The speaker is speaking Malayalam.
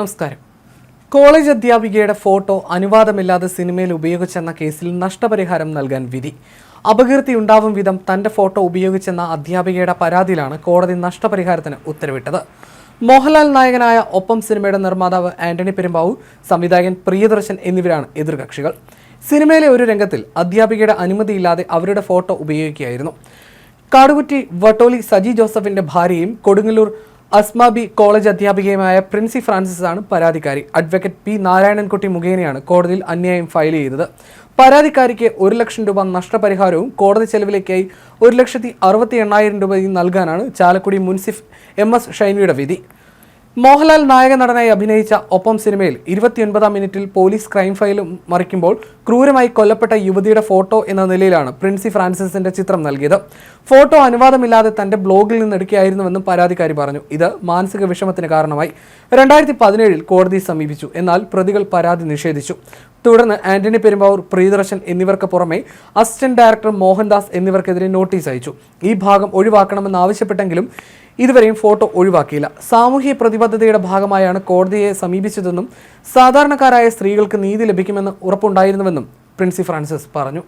നമസ്കാരം. കോളേജ് അധ്യാപികയുടെ ഫോട്ടോ അനുവാദമില്ലാതെ സിനിമയിൽ ഉപയോഗിച്ചെന്ന കേസിൽ നഷ്ടപരിഹാരം നൽകാൻ വിധി. അപകീർത്തി ഉണ്ടാവും വിധം തന്റെ ഫോട്ടോ ഉപയോഗിച്ചെന്ന അധ്യാപികയുടെ പരാതിയിലാണ് കോടതി നഷ്ടപരിഹാരത്തിന് ഉത്തരവിട്ടത്. മോഹൻലാൽ നായകനായ ഒപ്പം സിനിമയുടെ നിർമ്മാതാവ് ആന്റണി പെരുമ്പാവു സംവിധായകൻ പ്രിയദർശൻ എന്നിവരാണ് എതിർകക്ഷികൾ. സിനിമയിലെ ഒരു രംഗത്തിൽ അധ്യാപികയുടെ അനുമതിയില്ലാതെ അവരുടെ ഫോട്ടോ ഉപയോഗിക്കുകയായിരുന്നു. കാടുകുറ്റി വട്ടോലി സജി ജോസഫിന്റെ ഭാര്യയും കൊടുങ്ങല്ലൂർ അസ്മാബി കോളേജ് അധ്യാപികയുമായ പ്രിൻസി ഫ്രാൻസിസ് ആണ് പരാതിക്കാരി. അഡ്വക്കേറ്റ് പി നാരായണൻകുട്ടി മുഖേനയാണ് കോടതിയിൽ അന്യായം ഫയൽ ചെയ്തത്. പരാതിക്കാരിക്ക് ഒരു ലക്ഷം രൂപ നഷ്ടപരിഹാരവും കോടതി ചെലവിലേക്കായി ഒരു ലക്ഷത്തി അറുപത്തി എണ്ണായിരം രൂപയും നൽകാനാണ് ചാലക്കുടി മുൻസിഫ് എം എസ് ഷൈനിയുടെ വിധി. മോഹൻലാൽ നായക നടനായി അഭിനയിച്ച ഒപ്പം സിനിമയിൽ ഇരുപത്തിയൊൻപതാം മിനിറ്റിൽ പോലീസ് ക്രൈം ഫയൽ മറിക്കുമ്പോൾ ക്രൂരമായി കൊല്ലപ്പെട്ട യുവതിയുടെ ഫോട്ടോ എന്ന നിലയിലാണ് പ്രിൻസി ഫ്രാൻസിസിന്റെ ചിത്രം നൽകിയത്. ഫോട്ടോ അനുവാദമില്ലാതെ തന്റെ ബ്ലോഗിൽ നിന്ന് എടുക്കുകയായിരുന്നുവെന്നും പരാതിക്കാരി പറഞ്ഞു. ഇത് മാനസിക വിഷമത്തിന് കാരണമായി. രണ്ടായിരത്തി പതിനേഴിൽ കോടതി സമീപിച്ചു. എന്നാൽ പ്രതികൾ പരാതി നിഷേധിച്ചു. തുടർന്ന് ആന്റണി പെരുമ്പാവൂർ പ്രിയദർശൻ എന്നിവർക്ക് പുറമെ അസിസ്റ്റന്റ് ഡയറക്ടർ മോഹൻദാസ് എന്നിവർക്കെതിരെ നോട്ടീസ് അയച്ചു. ഈ ഭാഗം ഒഴിവാക്കണമെന്ന് ആവശ്യപ്പെട്ടെങ്കിലും ഇതുവരെയും ഫോട്ടോ ഒഴിവാക്കിയില്ല. സാമൂഹ്യ പ്രതിബദ്ധതയുടെ ഭാഗമായാണ് കോടതിയെ സമീപിച്ചതെന്നും സാധാരണക്കാരായ സ്ത്രീകൾക്ക് നീതി ലഭിക്കുമെന്ന് ഉറപ്പുണ്ടായിരുന്നുവെന്നും പ്രിൻസി ഫ്രാൻസിസ് പറഞ്ഞു.